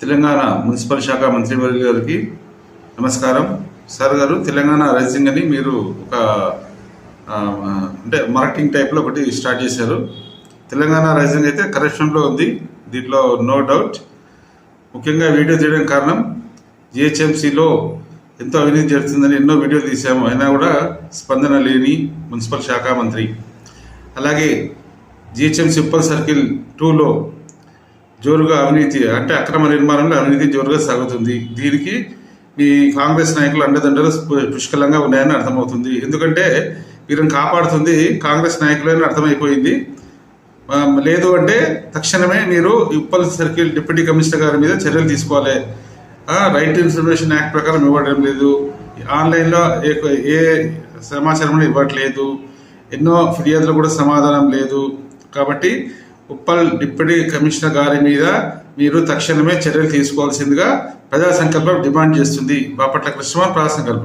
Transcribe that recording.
Telangana municipal శాఖ మంత్రివర్గ గారికి నమస్కారం. సార్ గారు తెలంగాణ రైజింగ్ అని మీరు ఒక అంటే మార్కెటింగ్ టైప్లో ఒకటి స్టార్ట్ చేశారు. తెలంగాణ రైజింగ్ అయితే కరప్షన్లో ఉంది దీంట్లో నో డౌట్ ముఖ్యంగా వీడియో తీయడం కారణం జిహెచ్ఎంసీలో ఎంతో అవినీతి జరుగుతుందని ఎన్నో వీడియోలు తీసాము అయినా కూడా స్పందన లేని మున్సిపల్ శాఖ మంత్రి. అలాగే జిహెచ్ఎంసీ ఉప్పల్ సర్కిల్ టూలో జోరుగా అవినీతి అంటే అక్రమ నిర్మాణంలో అవినీతి జోరుగా సాగుతుంది. దీనికి మీ కాంగ్రెస్ నాయకులు అండదండలు పుష్కలంగా ఉన్నాయని అర్థమవుతుంది. ఎందుకంటే వీరిని కాపాడుతుంది కాంగ్రెస్ నాయకులని అర్థమైపోయింది. లేదు అంటే తక్షణమే మీరు ఉప్పల్ సర్కిల్ డిప్యూటీ కమిషనర్ గారి మీద చర్యలు తీసుకోవాలి. రైట్ ఇన్ఫర్మేషన్ యాక్ట్ ప్రకారం ఇవ్వడం లేదు. ఆన్లైన్లో ఏ ఏ సమాచారం ఇవ్వట్లేదు. ఎన్నో ఫిర్యాదులు కూడా సమాధానం లేదు. కాబట్టి ఉప్పల్ డిప్యూటీ కమిషనర్ గారి మీద మీరు తక్షణమే చర్యలు తీసుకోవాల్సిందిగా ప్రజా సంకల్పం డిమాండ్ చేస్తుంది. బాపట్ల కృష్ణ ప్రజా సంకల్పం.